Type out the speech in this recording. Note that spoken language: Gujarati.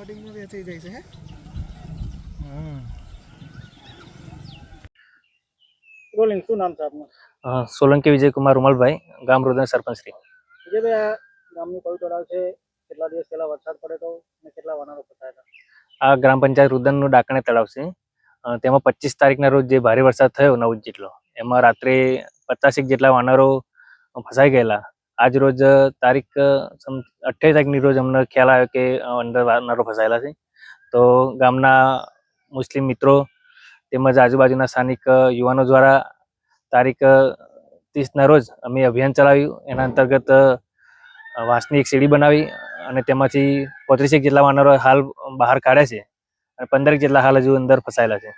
વોટિંગમાં વેચાઈ જાય છે હે? રોલિંગ શું નામ છે આપનું? અ, સોલંકી વિજયકુમાર રૂમલભાઈ ગામ રોદન સરપંચ શ્રી વિજયભાઈ આ ગામનું કયું તળાવ છે. કેટલા દિવસ પહેલા વરસાદ પડે તો અને કેટલા વાનરો ફસાયા હતા? આ ગ્રામ પંચાયત રુદનનું ડાકણે તળાવ છે. તેમાં પચીસ તારીખના રોજ જે ભારે વરસાદ થયો નવ જેટલો એમાં રાત્રે પચાસેક જેટલા વાનરો ફસાઈ ગયેલા. આજ રોજ તારીખ અઠ્યાવીસ તારીખની રોજ અમને ખ્યાલ આવ્યો કે અંદર વારનારો ફસાયેલા છે. તો ગામના મુસ્લિમ મિત્રો તેમજ આજુબાજુના સ્થાનિક યુવાનો દ્વારા તારીખ ત્રીસના રોજ અમે અભિયાન ચલાવ્યું. એના અંતર્ગત વાંસની એક સીડી બનાવી અને તેમાંથી પોત્રીસેક જેટલા વાનરો હાલ બહાર કાઢ્યા છે અને પંદરેક જેટલા હાલ હજુ અંદર ફસાયેલા છે.